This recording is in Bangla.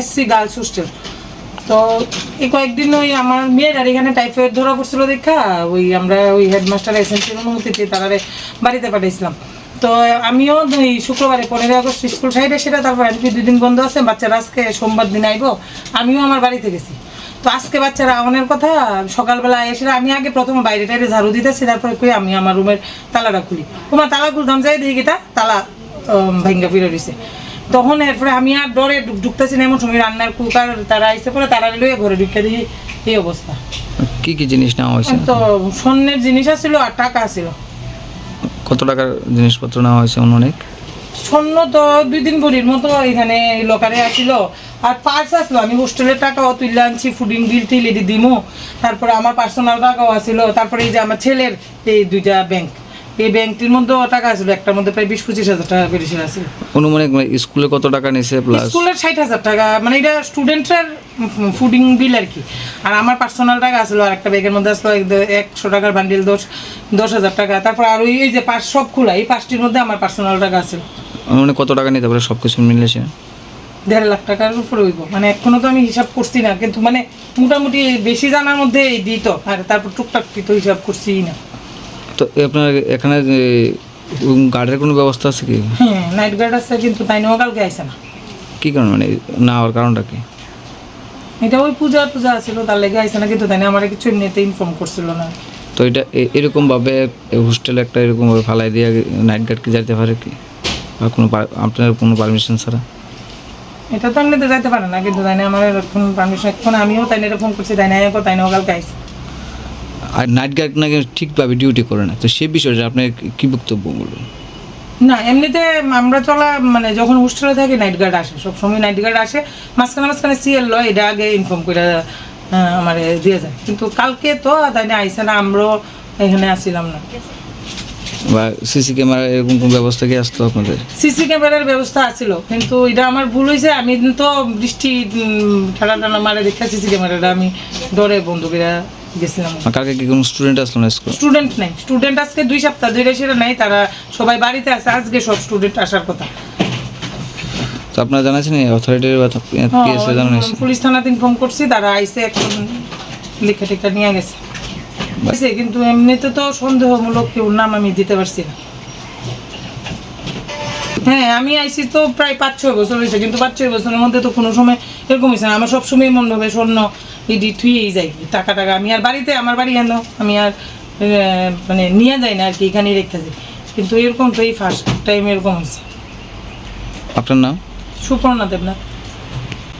এসসি গার্লস হোস্টেল তো এই কয়েকদিন ওই আমার মেয়ের আর এখানে টাইফয়েড ধরা পড়ছিল দেখা, ওই আমরা ওই হেডমাস্টার এসেন্সির অনুমতিতে তারা বাড়িতে পাঠিয়েছিলাম তো আমিও ওই শুক্রবারে পনেরোই আগস্ট স্কুল সাইডে সেটা, তারপর আজকে দুই দিন বন্ধ আছে, বাচ্চারা আজকে সোমবার দিন আইবো, আমিও আমার বাড়িতে গেছি। তো আজকে বাচ্চারা আহনের কথা, সকালবেলা এসে আমি আগে প্রথমে বাইরে টাইরে ঝাড়ু দিতেছি, তারপরে কই আমি আমার রুমের তালাটা খুলি। তোমার তালা খুলতাম, যাই দেখি এটা, তালা ভাঙ্গা ফিরে দিছে। তখন এরপরে আমি আর ডরে ঢুক- ঢুকতেছি না এমন সময় রান্নার কুকার তারা আইসে পরে তারা লইয়ে ঘরে ঢুকে দিই এই অবস্থা। কি কি জিনিস নেওয়া হয়েছে? তো স্বর্ণের জিনিস আছিল আর টাকা আছিল। কত টাকার জিনিসপত্র নেওয়া হয়েছে অনেক? স্বর্ণ তো দুই দিন ভরির মতো এখানে লোকারে আসিল। আর পার্স আসলো আমি হোস্টেলের টাকাও তুলে আনছি ফুডিং বিল টিল এটি দিমু। তারপরে আমার পার্সোনাল টাকাও আসিল। তারপরে এই যে আমার ছেলের এই দুইটা ব্যাংক এই ব্যাংকটির মধ্যেও টাকা আসলো একটার মধ্যে প্রায় বিশ পঁচিশ হাজার টাকা করে আসছিল অনুমানিক মানে স্কুলে কত টাকা নিছে প্লাস স্কুলের ষাট হাজার টাকা মানে এটা স্টুডেন্টের ফুডিং বিল আর কি। আর আমার পার্সোনাল টাকা আসলো আর একটা ব্যাগের মধ্যে আসলো একশো টাকার বান্ডিল দশ দশ হাজার টাকা। তারপর আর ওই যে পাঁচ সব খোলা এই পাঁচটির মধ্যে আমার পার্সোনাল টাকা আছে। অনুমানিক কত টাকা নিতে পারে সব কিছু মিলেছে দেড় লাখ টাকার উপরে হইব। মানে এখনও তো আমি হিসাব করছি না কিন্তু মানে মোটামুটি বেশি জানার মধ্যে এই দিত আর তারপর টুকটাক তো হিসাব করছি না। তো আপনার এখানে গার্ডের কোনো ব্যবস্থা আছে কি? হ্যাঁ নাইট গার্ড আছে কিন্তু তাই নিয়েও কালকে আইসে না। কি কারণ মানে না হওয়ার কারণটা কি? এটা ওই পূজা পূজা আছিল তার লেগে আইসে না কিন্তু তাই নিয়ে আমার কিছু এমনিতে ইনফর্ম করছিল না। তো এটা এ- এরকমভাবে হোস্টেলে একটা এরকমভাবে ফালাই দিয়ে নাইট গার্ড কি যাইতে পারে কি? বা কোনো আপনার কোনো পারমিশন ছাড়া? এটা তো এমনিতে যাইতে পারে না কিন্তু তাই নিয়ে আমার এখন পারমিশন এখন আমিও তাই নিয়ে ফোন করছি তাই নিয়ে তাই নিয়েও কালকে আইসে আর নাইট গার্ড নাকি ঠিকভাবে ডিউটি করে না। তো সে বিষয়টা আপনার কি বক্তব্য বলবেন? না এমনিতে আমরা চলা মানে যখন হোস্টেলে থাকি নাইট গার্ড আসে। সবসময় নাইট গার্ড আসে। মাঝখানে মাঝখানে সিএল লয় এটা আগে ইনফর্ম করে আমার দিয়ে যায়। কিন্তু কালকে তো তাই না আইসে না আমরাও এখানে আসছিলাম না। বা সিসি ক্যামেরা এরকম কোনো ব্যবস্থা কি আসতো আপনাদের? সিসি ক্যামেরার ব্যবস্থা আছিল কিন্তু এটা আমার ভুল হয়েছে আমি তো বৃষ্টি ঠান্ডা টান্ডা মারে দেখে সিসি ক্যামেরাটা আমি ডরে বন্ধ গেছিলাম। কালকে কি কোনো স্টুডেন্ট আসলো না স্কুল স্টুডেন্ট নাই। স্টুডেন্ট আজকে দুই সপ্তাহ ধরে সেটা নাই তারা সবাই বাড়িতে আছে আজকে সব স্টুডেন্ট আসার কথা। তো আপনারা জানাচ্ছেন অথরিটির পিএসএ পুলিশ থানাতে ইনফর্ম করছি তারা আইসে এখন লেখা টেখা নিয়ে গেছে। কিন্তু এমনিতে তো সন্দেহমূলক কেউ নাম আমি দিতে পারছি না। হ্যাঁ আমি আইসি তো প্রায় পাঁচ ছয় বছর হয়েছে কিন্তু পাঁচ ছয় বছরের মধ্যে তো কোনো সময় এরকম হয়েছে না। আমার সবসময় মন হবে স্বর্ণ ইডি থুয়েই যাই টাকা টাকা। আমি আর বাড়িতে আমার বাড়ি আনো আমি আর মানে নিয়ে যাই না আর কি এখানেই রেখে যাই কিন্তু এরকম তো এই ফার্স্ট টাইম এরকম হয়েছে। আপনার নাম? সুপর্ণা দেবনাথ।